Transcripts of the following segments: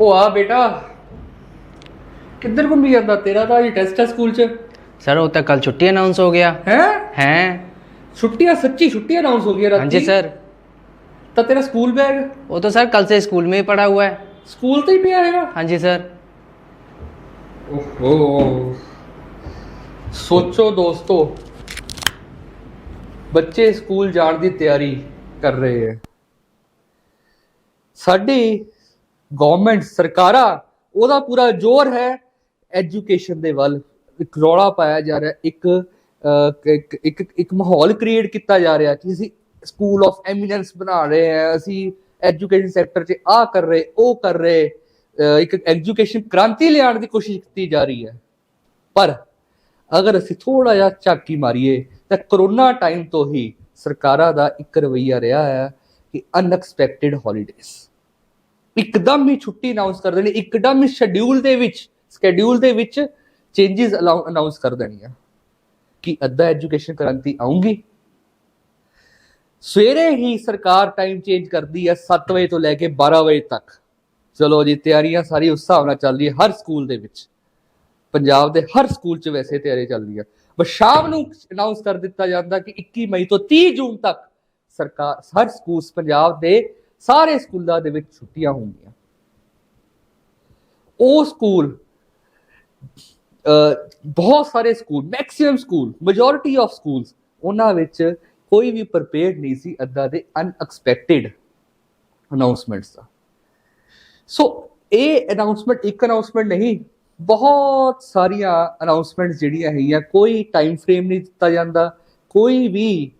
ਉਹ ਆ ਬੇਟਾ ਕਿੱਧਰ ਘੁੰਮੀ ਜਾਂਦਾ ਤੇਰਾ ਤਾਂ ਅੱਜ ਟੈਸਟ ਹੈ ਸਕੂਲ 'ਚ सर वो तो कल छुट्टी अनाउंस हो गया ਹੈ हैं ਛੁੱਟੀਆਂ ਸੱਚੀ ਛੁੱਟੀ ਅਨਾਉਂਸ ਹੋ ਗਈ ਰਾਤੀ हाँ जी सर ਤਾਂ ਤੇਰਾ ਸਕੂਲ ਬੈਗ वो तो सर कल से स्कूल में ही पड़ा हुआ है ਸਕੂਲ ਤੇ ਹੀ ਪਿਆ ਹੈਗਾ हाँ जी सर ਓਹੋ ਸੋਚੋ ਦੋਸਤੋ ਬੱਚੇ ਸਕੂਲ ਜਾਣ ਦੀ ਤਿਆਰੀ ਕਰ ਰਹੇ ਹੈ ਸਾਡੀ ਗਵਰਨਮੈਂਟ ਸਰਕਾਰਾਂ, ਉਹਦਾ ਪੂਰਾ ਜ਼ੋਰ ਹੈ ਐਜੂਕੇਸ਼ਨ ਦੇ ਵੱਲ। ਇੱਕ ਰੌਲਾ ਪਾਇਆ ਜਾ ਰਿਹਾ, ਇੱਕ ਇੱਕ ਇੱਕ ਮਾਹੌਲ ਕ੍ਰੀਏਟ ਕੀਤਾ ਜਾ ਰਿਹਾ ਕਿ ਅਸੀਂ ਸਕੂਲ ਆਫ ਐਮੀਨੈਂਸ ਬਣਾ ਰਹੇ ਹਾਂ, ਅਸੀਂ ਐਜੂਕੇਸ਼ਨ ਸੈਕਟਰ 'ਚ ਆ ਕਰ ਰਹੇ, ਉਹ ਕਰ ਰਹੇ ਇੱਕ ਐਜੂਕੇਸ਼ਨ ਕ੍ਰਾਂਤੀ ਲਿਆਉਣ ਦੀ ਕੋਸ਼ਿਸ਼ ਕੀਤੀ ਜਾ ਰਹੀ ਹੈ। ਪਰ ਅਗਰ ਅਸੀਂ ਥੋੜਾ ਜਿਹਾ ਝਾਕੀ ਮਾਰੀਏ, ਤਾਂ ਕਰੋਨਾ ਟਾਈਮ ਤੋਂ ਹੀ ਸਰਕਾਰਾਂ ਦਾ ਇੱਕ ਰਵਈਆ ਰਿਹਾ ਹੈ ਕਿ ਅਨਐਕਸਪੈਕਟਿਡ ਹੌਲੀਡੇਜ਼ ਇੱਕਦਮ ਹੀ ਛੁੱਟੀ ਅਨਾਉਂਸ ਕਰ ਦੇਣੀ, ਇੱਕਦਮ ਹੀ ਸ਼ਡਿਊਲ ਦੇ ਵਿੱਚ ਸਕੇਡਿਊਲ ਦੇ ਵਿੱਚ ਚੇਂਜਸ ਅਨਾਉਂਸ ਕਰ ਦੇਣੀਆਂ। ਕਿ ਅੱਧਾ ਐਜੂਕੇਸ਼ਨ ਕ੍ਰਾਂਤੀ ਆਉਂਗੀ ਸਵੇਰੇ ਹੀ ਸਰਕਾਰ ਟਾਈਮ ਚੇਂਜ ਕਰਦੀ ਹੈ 7 ਵਜੇ ਤੋਂ ਲੈ ਕੇ 12 ਵਜੇ ਤੱਕ। ਚਲੋ ਜੀ, ਤਿਆਰੀਆਂ ਸਾਰੀ ਉਸ ਹਿਸਾਬ ਨਾਲ ਚੱਲਦੀ ਹੈ ਹਰ ਸਕੂਲ ਦੇ ਵਿੱਚ। ਪੰਜਾਬ ਦੇ ਹਰ ਸਕੂਲ 'ਚ ਵੈਸੇ ਤਿਆਰੀ ਚੱਲਦੀ ਹੈ ਬਸ ਸ਼ਾਮ ਨੂੰ ਅਨਾਉਂਸ ਕਰ ਦਿੱਤਾ ਜਾਂਦਾ ਕਿ 21 ਮਈ ਤੋਂ 30 ਜੂਨ ਤੱਕ ਸਰਕਾਰ ਹਰ ਸਕੂਲ ਪੰਜਾਬ ਦੇ ਸਾਰੇ ਸਕੂਲਾਂ ਦੇ ਵਿੱਚ ਛੁੱਟੀਆਂ ਹੋਣਗੀਆਂ ਉਹ ਸਕੂਲ ਬਹੁਤ ਸਾਰੇ school maximum school majority of schools ਉਹਨਾਂ ਵਿੱਚ ਕੋਈ ਵੀ ਪ੍ਰਪੇਅਰਡ ਨਹੀਂ ਸੀ ਅੱਦਾ ਦੇ ਅਨਐਕਸਪੈਕਟਿਡ ਅਨਾਉਂਸਮੈਂਟਸ ਦਾ। ਸੋ ਇਹ ਅਨਾਉਂਸਮੈਂਟ ਇੱਕ ਅਨਾਉਂਸਮੈਂਟ ਨਹੀਂ, ਬਹੁਤ ਸਾਰੀਆਂ ਅਨਾਉਂਸਮੈਂਟਸ ਜਿਹੜੀਆਂ ਹੈਗੀਆਂ, ਕੋਈ ਟਾਈਮ ਫਰੇਮ ਨਹੀਂ ਦਿੱਤਾ ਜਾਂਦਾ, ਕੋਈ ਵੀ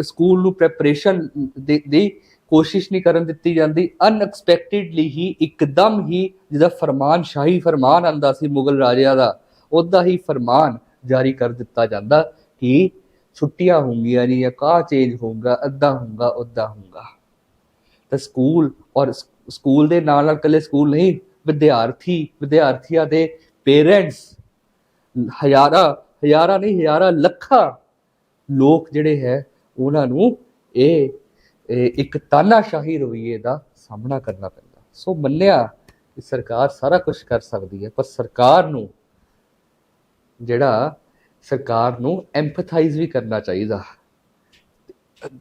ਸਕੂਲ ਨੂੰ ਪ੍ਰੈਪਰੇਸ਼ਨ ਦੀ ਕੋਸ਼ਿਸ਼ ਨਹੀਂ ਕਰਨ ਦਿੱਤੀ ਜਾਂਦੀ। ਅਨਐਕਸਪੈਕਟਿਡਲੀ ਹੀ, ਇੱਕਦਮ ਹੀ ਜਿਹਦਾ ਫਰਮਾਨ, ਸ਼ਾਹੀ ਫਰਮਾਨ ਆਂਦਾ ਸੀ ਮੁਗਲ ਰਾਜਿਆਂ ਦਾ, ਉਹਦਾ ਹੀ ਫਰਮਾਨ ਜਾਰੀ ਕਰ ਦਿੱਤਾ ਜਾਂਦਾ ਕਿ ਛੁੱਟੀਆਂ ਹੋਣਗੀਆਂ ਨਹੀਂ, ਜਾਂ ਕਾ ਚੇਂਜ ਹੋਊਗਾ, ਅੱਧਾ ਹੋਊਗਾ ਉਦਾਂ ਹੋਊਗਾ। ਤਾਂ ਸਕੂਲ ਔਰ ਸਕੂਲ ਦੇ ਨਾਲ ਨਾਲ ਇਕੱਲੇ ਸਕੂਲ ਨਹੀਂ, ਵਿਦਿਆਰਥੀ, ਵਿਦਿਆਰਥੀਆਂ ਦੇ ਪੇਰੈਂਟਸ ਹਜ਼ਾਰਾਂ ਹਜ਼ਾਰਾਂ ਨਹੀਂ, ਹਜ਼ਾਰਾਂ ਲੱਖਾਂ ਲੋਕ ਜਿਹੜੇ ਹੈ, ਉਹਨਾਂ ਨੂੰ ਇਹ ਇੱਕ ਤਾਨਾਸ਼ਾਹੀ ਰਵਈਏ ਦਾ ਸਾਹਮਣਾ ਕਰਨਾ ਪੈਂਦਾ। ਸੋ ਮੰਨਿਆ ਕਿ ਸਰਕਾਰ ਸਾਰਾ ਕੁਝ ਕਰ ਸਕਦੀ ਹੈ, ਪਰ ਸਰਕਾਰ ਨੂੰ ਜਿਹੜਾ, ਸਰਕਾਰ ਨੂੰ ਐਮਪਥਾਈਜ਼ ਵੀ ਕਰਨਾ ਚਾਹੀਦਾ।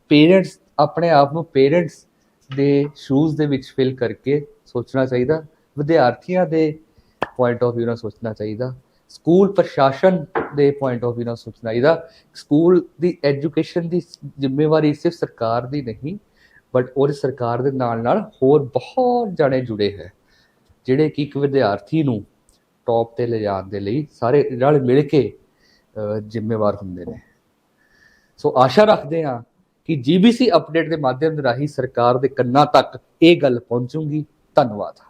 ਪੇਰੈਂਟਸ ਆਪਣੇ ਆਪ ਨੂੰ ਪੇਰੈਂਟਸ ਦੇ ਸ਼ੂਜ਼ ਦੇ ਵਿੱਚ ਫਿਲ ਕਰਕੇ ਸੋਚਣਾ ਚਾਹੀਦਾ, ਵਿਦਿਆਰਥੀਆਂ ਦੇ ਪੁਆਇੰਟ ਆਫ View ਨਾਲ ਸੋਚਣਾ ਚਾਹੀਦਾ। ਸਕੂਲ ਪ੍ਰਸ਼ਾਸਨ ਦੇ ਪੁਆਇੰਟ ਆਫ View ਨਾਲ ਸੋਚਣਾ ਚਾਹੀਦਾ ਸਕੂਲ ਦੀ ਐਜੂਕੇਸ਼ਨ ਦੀ ਜ਼ਿੰਮੇਵਾਰੀ ਸਿਰਫ ਸਰਕਾਰ ਦੀ ਨਹੀਂ ਬਟ ਉਹ ਸਰਕਾਰ ਦੇ ਨਾਲ ਨਾਲ ਹੋਰ ਬਹੁਤ ਜਾਣੇ ਜੁੜੇ ਹੈ, ਜਿਹੜੇ ਕਿ ਇੱਕ ਵਿਦਿਆਰਥੀ ਨੂੰ ਟੌਪ ਤੇ ਲਿਜਾਣ ਦੇ ਲਈ ਸਾਰੇ ਰਲ ਮਿਲ ਕੇ ਜ਼ਿੰਮੇਵਾਰ ਹੁੰਦੇ ਨੇ। ਸੋ ਆਸ਼ਾ ਰੱਖਦੇ ਹਾਂ ਕਿ ਜੀਬੀਸੀ ਅਪਡੇਟ ਦੇ ਮਾਧਿਅਮ ਰਾਹੀਂ ਸਰਕਾਰ ਦੇ ਕੰਨਾਂ ਤੱਕ ਇਹ ਗੱਲ ਪਹੁੰਚੂਗੀ। ਧੰਨਵਾਦ।